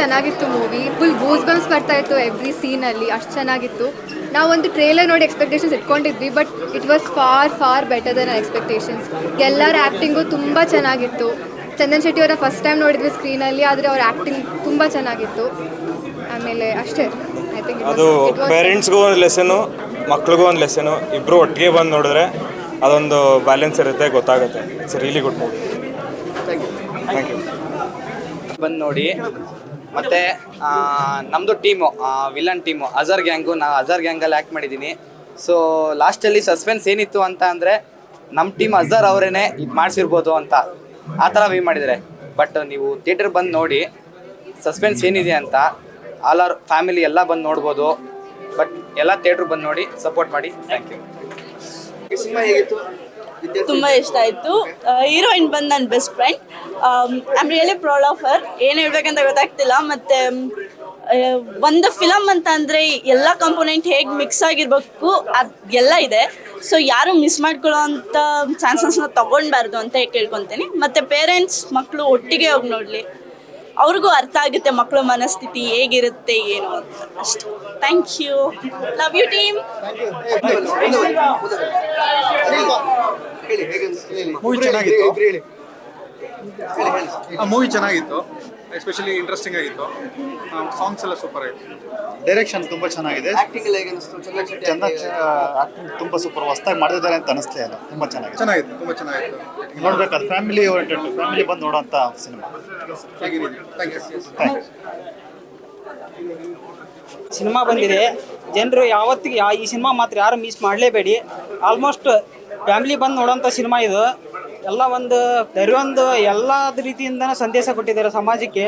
ಚೆನ್ನಾಗಿತ್ತು movie full goose bumps ಬರ್ತಾ ಇತ್ತು ಎವ್ರಿ ಸೀನಲ್ಲಿ ಅಷ್ಟು ಚೆನ್ನಾಗಿತ್ತು. ನಾವೊಂದು ಟ್ರೇಲರ್ ನೋಡಿ expectations ಇಟ್ಕೊಂಡಿದ್ವಿ but it was far far better than expectations ಎಲ್ಲರ ಆ್ಯಕ್ಟಿಂಗು ತುಂಬ ಚೆನ್ನಾಗಿತ್ತು. ಚಂದನ್ ಶೆಟ್ಟಿ ಅವರ ಫಸ್ಟ್ ಟೈಮ್ ನೋಡಿದ್ವಿ ಸ್ಕ್ರೀನಲ್ಲಿ ಆದರೆ ಅವ್ರ ಆ್ಯಕ್ಟಿಂಗ್ ತುಂಬ ಚೆನ್ನಾಗಿತ್ತು. ಆಮೇಲೆ ಅಷ್ಟೇ. ಐ ಥಿಂಕ್ ಅದು ಪೇರೆಂಟ್ಸ್ಗೂ ಒಂದು ಲೆಸನು ಮಕ್ಳಿಗೂ ಒಂದು ಲೆಸನು ಇಬ್ಬರು ಒಟ್ಟಿಗೆ ಬಂದು ನೋಡಿದ್ರೆ ಅದೊಂದು ಬ್ಯಾಲೆನ್ಸ್ ಇರುತ್ತೆ ಗೊತ್ತಾಗುತ್ತೆ. It's really good movie thank you ಬಂದು ನೋಡಿ. ಮತ್ತೆ ನಮ್ಮದು team villain team Azhar gang ನಾ ಅಜರ್ ಗ್ಯಾಂಗಲ್ಲಿ ಆ್ಯಕ್ಟ್ ಮಾಡಿದ್ದೀನಿ. ಸೊ ಲಾಸ್ಟಲ್ಲಿ ಸಸ್ಪೆನ್ಸ್ ಏನಿತ್ತು ಅಂತ ಅಂದರೆ ನಮ್ಮ ಟೀಮ್ ಅಜರ್ ಅವರೇ ಇದು ಮಾಡಿಸಿರ್ಬೋದು ಅಂತ. ಆ ಥರ ವೇ ಮಾಡಿದರೆ ಬಟ್ ನೀವು ಥಿಯೇಟರ್ ಬಂದು ನೋಡಿ ಸಸ್ಪೆನ್ಸ್ ಏನಿದೆ ಅಂತ ಆಲ್ ಆರ್ ಫ್ಯಾಮಿಲಿ ಎಲ್ಲ ಬಂದು ನೋಡ್ಬೋದು. ಬಟ್ ಎಲ್ಲ ಥಿಯೇಟ್ರ್ ಬಂದು ನೋಡಿ ಸಪೋರ್ಟ್ ಮಾಡಿ. ಥ್ಯಾಂಕ್ ಯು ತುಂಬ ಇಷ್ಟ ಆಯಿತು ಹೀರೋಯಿನ್ ಬಂದು ನನ್ನ best friend I'm really proud of her ಏನು ಹೇಳ್ಬೇಕಂತ ಗೊತ್ತಾಗ್ತಿಲ್ಲ ಮತ್ತು ಒಂದು ಫಿಲಮ್ ಅಂತ ಅಂದರೆ ಎಲ್ಲ ಕಂಪೋನೆಂಟ್ ಹೇಗೆ ಮಿಕ್ಸ್ ಆಗಿರಬೇಕು ಅದು ಎಲ್ಲ ಇದೆ ಸೊ ಯಾರು ಮಿಸ್ ಮಾಡ್ಕೊಳ್ಳೋ ಅಂಥ ಚಾನ್ಸಸ್ನ ತೊಗೊಳ್ಬಾರ್ದು ಅಂತ ಕೇಳ್ಕೊತೀನಿ ಮತ್ತು ಪೇರೆಂಟ್ಸ್ ಮಕ್ಕಳು ಒಟ್ಟಿಗೆ ಹೋಗಿ ನೋಡಲಿ ಅವ್ರಿಗೂ ಅರ್ಥ ಆಗುತ್ತೆ ಮಕ್ಕಳ ಮನಸ್ಥಿತಿ ಹೇಗಿರುತ್ತೆ ಏನು ಅಂತ ಅಷ್ಟೇ thank you love you team movie ಚೆನ್ನಾಗಿತ್ತು? ಮೂವಿ ಚೆನ್ನಾಗಿತ್ತು. ಎಸ್ಪೆಷಲಿ ಇಂಟ್ರೆಸ್ಟಿಂಗ್ ಆಗಿತ್ತು. ಸಾಂಗ್ಸ್ ಎಲ್ಲ ಸೂಪರ್ ಆಗಿತ್ತು ಡೈರೆಕ್ಷನ್ ತುಂಬಾ ಚೆನ್ನಾಗಿದೆ. ಆಕ್ಟಿಂಗ್ ಎಲ್ಲ ಹೇಗೆ ಅನಿಸ್ತು ಚಂದ ಆಕ್ಟಿಂಗ್ ತುಂಬಾ ಸೂಪರ್ ಹೊಸ್ದಾಗಿ ಮಾಡಿದ್ದಾರೆ ಅಂತ ಅನಿಸ್ಲೇ ಇಲ್ಲ. ತುಂಬಾ ಚೆನ್ನಾಗಿದೆ. ಚೆನ್ನಾಗಿತ್ತು ತುಂಬ ಚೆನ್ನಾಗಿತ್ತು. ನೋಡ್ಬೇಕಾದ್ರೆ ಫ್ಯಾಮಿಲಿ ಓರಿಯೆಂಟೆಡ್ ಫ್ಯಾಮಿಲಿ ಬಂದು ನೋಡೋಂಥ ಸಿನಿಮಾ ಹೇಗಿದೆ ಥ್ಯಾಂಕ್ ಯು ಸಿನಿಮಾ ಬಂದಿದೆ. ಜನರು ಯಾವತ್ತಿಗೆ ಈ ಸಿನಿಮಾ ಮಾತ್ರ ಯಾರು ಮಿಸ್ ಮಾಡಲೇಬೇಡಿ. ಆಲ್ಮೋಸ್ಟ್ ಫ್ಯಾಮಿಲಿ ಬಂದು ನೋಡೋಂಥ ಸಿನಿಮಾ ಇದು. ಎಲ್ಲ ಒಂದು ಒಂದು ಎಲ್ಲ ರೀತಿಯಿಂದ ಸಂದೇಶ ಕೊಟ್ಟಿದ್ದಾರೆ ಸಮಾಜಕ್ಕೆ.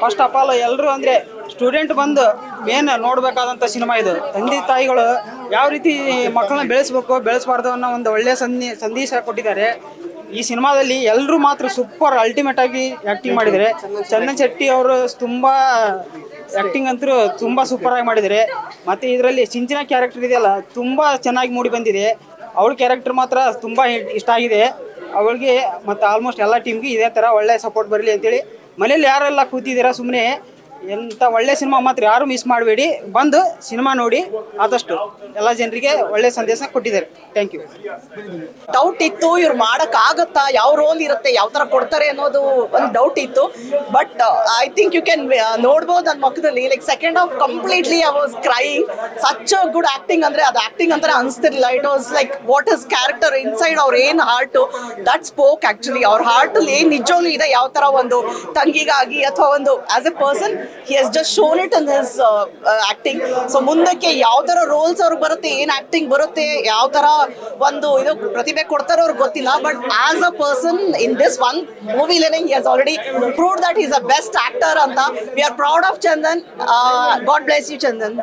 ಫಸ್ಟ್ ಆಫ್ ಆಲ್ ಎಲ್ಲರೂ ಅಂದರೆ ಸ್ಟೂಡೆಂಟ್ ಬಂದು ಮೇನ್ ನೋಡಬೇಕಾದಂಥ ಸಿನಿಮಾ ಇದು. ತಂದೆ ತಾಯಿಗಳು ಯಾವ ರೀತಿ ಮಕ್ಕಳನ್ನ ಬೆಳೆಸ್ಬೇಕು, ಬೆಳೆಸಬಾರ್ದು ಅನ್ನೋ ಒಂದು ಒಳ್ಳೆಯ ಸಂದಿ, ಸಂದೇಶ ಕೊಟ್ಟಿದ್ದಾರೆ. ಈ ಸಿನಿಮಾದಲ್ಲಿ ಎಲ್ಲರೂ ಮಾತ್ರ ಸೂಪರ್ ಅಲ್ಟಿಮೇಟ್ ಆಗಿ ಆ್ಯಕ್ಟಿಂಗ್ ಮಾಡಿದ್ದಾರೆ. ಚಂದನ್ ಶೆಟ್ಟಿ ಅವರು ತುಂಬ ಆ್ಯಕ್ಟಿಂಗ್ ಅಂತೂ ತುಂಬ ಸೂಪರ್ ಆಗಿ ಮಾಡಿದ್ದಾರೆ. ಮತ್ತು ಇದರಲ್ಲಿ ಸಿಂಚಿನ ಕ್ಯಾರೆಕ್ಟರ್ ಇದೆಯಲ್ಲ, ತುಂಬ ಚೆನ್ನಾಗಿ ಮೂಡಿ ಬಂದಿದೆ. ಅವಳ ಕ್ಯಾರೆಕ್ಟರ್ ಮಾತ್ರ ತುಂಬ ಇಷ್ಟ ಆಗಿದೆ. ಅವಳಿಗೆ ಮತ್ತು ಆಲ್ಮೋಸ್ಟ್ ಎಲ್ಲ ಟೀಮ್ಗೆ ಇದೇ ಥರ ಒಳ್ಳೆ ಸಪೋರ್ಟ್ ಬರಲಿ ಅಂತೇಳಿ ಮನೇಲಿ ಯಾರೆಲ್ಲ ಕೂತಿದ್ದೀರಾ ಸುಮ್ಮನೆ ಎಂಥ ಒಳ್ಳೆ ಸಿನಿಮಾ ಮಾತ್ರ ಯಾರು ಮಿಸ್ ಮಾಡಬೇಡಿ. ಬಂದು ಸಿನಿಮಾ ನೋಡಿ ಆದಷ್ಟು ಎಲ್ಲ ಜನರಿಗೆ ಒಳ್ಳೆ ಸಂದೇಶ ಕೊಟ್ಟಿದ್ದಾರೆ. ಥ್ಯಾಂಕ್ ಯು ಡೌಟ್ ಇತ್ತು, ಇವ್ರು ಮಾಡಕ್ ಆಗತ್ತಾ, ಯಾವ ರೋಲ್ ಇರುತ್ತೆ, ಯಾವ ತರ ಕೊಡ್ತಾರೆ ಅನ್ನೋದು ಒಂದು ಡೌಟ್ ಇತ್ತು. But I think you can ನೋಡ್ಬೋದು ನನ್ನ ಮಕ್ಕದಲ್ಲಿ. Like second half completely I was crying such good acting ಅಂದ್ರೆ, ಅದು ಆಕ್ಟಿಂಗ್ ಅಂತ ಅನಿಸ್ತಿರ್ಲಿಲ್ಲ. It was like what is character inside ಅವ್ರ ಏನ್ ಹಾರ್ಟ್ ದಟ್ ಸ್ಪೋಕ್ ಆಕ್ಚುಲಿ ಅವ್ರ ಹಾರ್ಟ್ ಅಲ್ಲಿ ಏನ್ ನಿಜವಾಗ್ಲೂ ಇದೆ, ಯಾವ ತರ ಒಂದು ತಂಗಿಗಾಗಿ ಅಥವಾ ಒಂದು as a person he has just shown it in his acting so ಮುಂದಕ್ಕೆ ಯಾವ ತರ ರೋಲ್ಸ್ ಅವ್ರಿಗೆ ಬರುತ್ತೆ, ಏನ್ ಆಕ್ಟಿಂಗ್ ಬರುತ್ತೆ, ಯಾವ ತರ ಒಂದು ಇದು ಪ್ರತಿಭೆ ಕೊಡ್ತಾರೋ ಅವ್ರಿಗೆ ಗೊತ್ತಿಲ್ಲ. But as a person in this one ಮೂವಿಲೇನೆ he has already prove that is a best actor ಅಂತ. We are proud of Chandan God bless you Chandan